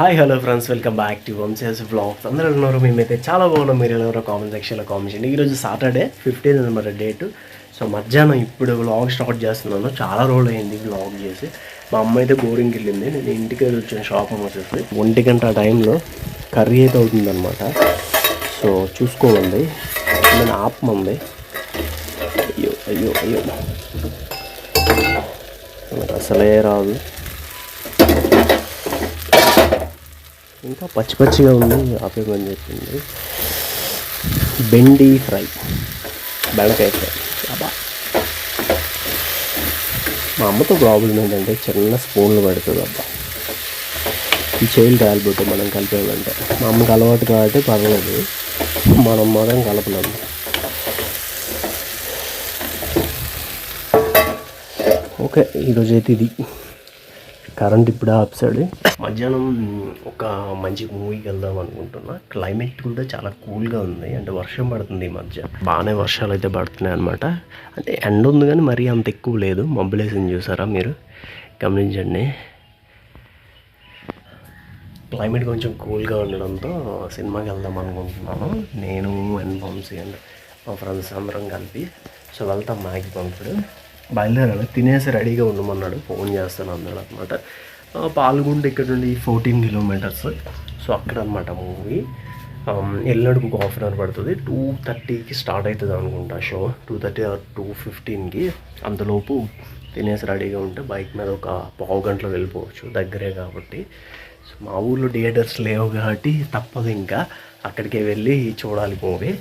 Hi hello friends welcome back to Vamsi's blogs అందరూ ఉన్నారు? మేమైతే చాలా బాగున్నాం. మీరు ఎవరో కామెంట్ సెక్షన్లో కామెంట్ చేయండి. ఈరోజు సాటర్డే ఫిఫ్టీన్ అనమాట డేట్ సో మధ్యాహ్నం ఇప్పుడు వ్లాగ్ స్టార్ట్ చేస్తున్నాను. చాలా రోజులు అయింది వ్లాగ్ చేసి. మా అమ్మ అయితే బోరింగ్కి వెళ్ళింది. నేను ఇంటికి వెళ్ళి వచ్చాను షాప్ వచ్చేసి ఒంటి గంట ఆ టైంలో కర్రీ అయితే అవుతుందన్నమాట. సో చూసుకోమంది. నేను ఆపమంది? అయ్యో అయ్యో అయ్యో. అసలే రాదు. ఇంకా పచ్చి పచ్చిగా ఉంది ఆపేమని చెప్పింది బెండి ఫ్రై బెండకాయ ఫ్రై. అబ్బా. మా అమ్మతో ప్రాబ్లం ఏంటంటే చిన్న స్పూన్లు పడుతుంది అబ్బా. ఈ చేయిలు కాలిపోతే మనం కలిపేయాలంటే మా అమ్మకి అలవాటు కాబట్టి పర్వాలేదు మనం మాత్రం కలపలేము ఓకే ఈరోజు అయితే ఇది. కరెంట్ ఇప్పుడే సైడ్ మధ్యాహ్నం ఒక మంచి మూవీకి వెళ్దాం అనుకుంటున్నా. క్లైమేట్ కూడా చాలా కూల్గా ఉంది. అంటే వర్షం పడుతుంది ఈ మధ్య. బాగానే వర్షాలు అయితే పడుతున్నాయి అనమాట అంటే ఎండ ఉంది కానీ మరీ అంత ఎక్కువ లేదు. మబ్బులేసింది చూసారా మీరు? గమనించండి. క్లైమేట్ కొంచెం కూల్గా ఉండడంతో సినిమాకి వెళ్దాం అనుకుంటున్నాను నేను అండ్ వంశీ అండ్ మా ఫ్రెండ్స్ అందరం కలిపి. సో వెళ్తాం మ్యాక్సిమం ఇప్పుడు. బయలుదేరాడు తినేసి రెడీగా ఉండమన్నాడు. ఫోన్ చేస్తాను అన్నాడు అనమాట పాల్గొండ ఇక్కడ నుండి ఫోర్టీన్ కిలోమీటర్స్ సో అక్కడ అనమాట మూవీ. వెళ్ళినడుకు ఒక హాఫ్ అన్ అవర్ పడుతుంది. టూ థర్టీకి స్టార్ట్ అవుతుంది అనుకుంటా show two thirty or two ఫిఫ్టీన్కి అంతలోపు తినేసి రెడీగా ఉంటే బైక్ మీద ఒక పావు గంటలో వెళ్ళిపోవచ్చు. దగ్గరే కాబట్టి. సో మా ఊర్లో థియేటర్స్ లేవు కాబట్టి తప్పదు ఇంకా. అక్కడికే వెళ్ళి చూడాలి మూవీ.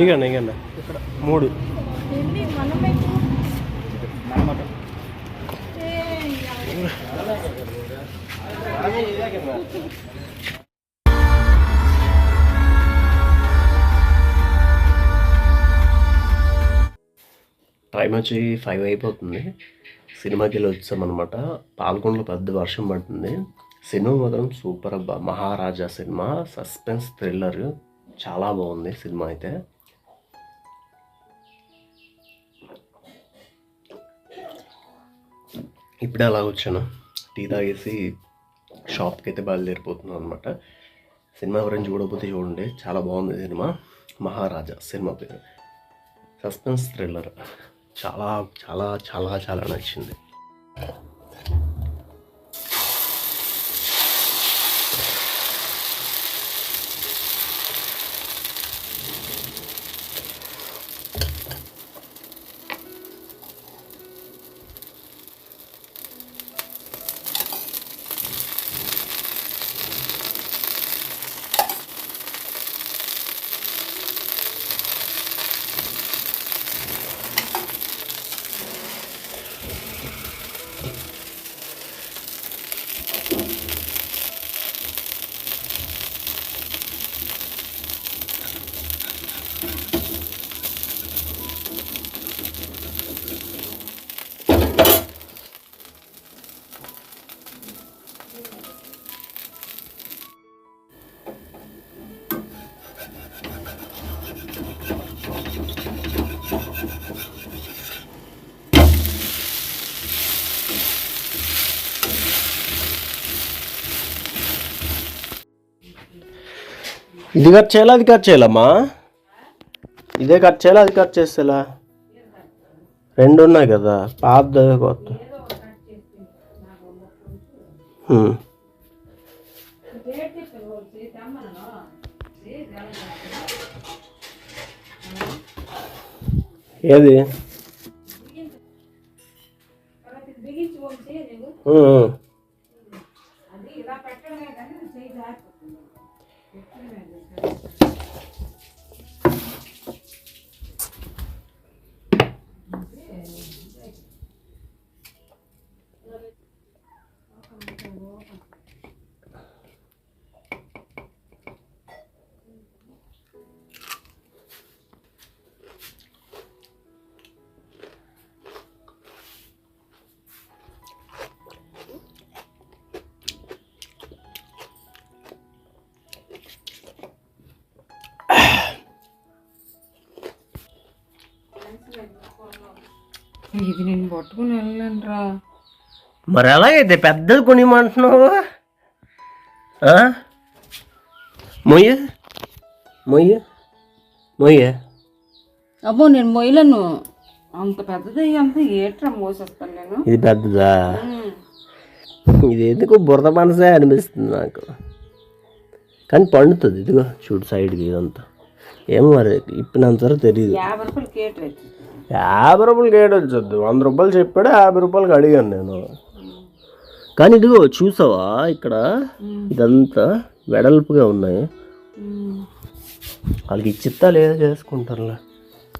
ఇగండి ఇగండి మూడు టైం వచ్చి ఫైవ్ అయిపోతుంది. సినిమాకి వెళ్ళి వచ్చామన్నమాట పాల్గొండలో పెద్ద వర్షం పడుతుంది. సినిమా మాత్రం సూపర్ అబ్బా. మహారాజా సినిమా. Suspense thriller. చాలా బాగుంది సినిమా అయితే. ఇప్పుడే అలా వచ్చాను. టీ తాగేసి షాప్కి అయితే బయలుదేరిపోతున్నాను అనమాట సినిమా గురించి చూడకపోతే చూడండి. చాలా బాగుంది సినిమా. మహారాజా సినిమా పేరు. Suspense thriller. చాలా చాలా చాలా చాలా నచ్చింది. ఇది కట్ చేయాలా? అది కట్ చేయాలమ్మా. ఇదే కట్ చేయాలా? అది కట్ చేసేలా రెండు ఉన్నాయి కదా. పాత కొత్త. ఏది? హ్మ్, ఇది నేను పట్టుకుని వెళ్ళలేనురా. మరి ఎలాగైతే పెద్దది కొనిమంటున్నావు? మొయ్య. మొయ్య. మొయ్య. అబ్బో నేను మొయ్యలను. అంత పెద్దది అంత ఏట్రా మోసేస్తాను నేను. ఇది పెద్దదా. ఇది ఎందుకు బురద మనసే అనిపిస్తుంది నాకు? కానీ పండుతుంది. ఇదిగో చూడు సైడ్కి ఇదంతా. ఏమో మరి ఇప్పినంత వరకు తెలియదు యాభై రూపాయలు కేట్ యాభై రూపాయలు గేట్ వచ్చొద్దు వంద రూపాయలు చెప్పాడు యాభై రూపాయలకి అడిగాను నేను. కానీ ఇదిగో చూసావా ఇక్కడ? ఇదంతా వెడల్పుగా ఉన్నాయి. వాళ్ళకి ఇచ్చిత్తా లేదా చేసుకుంటారులే.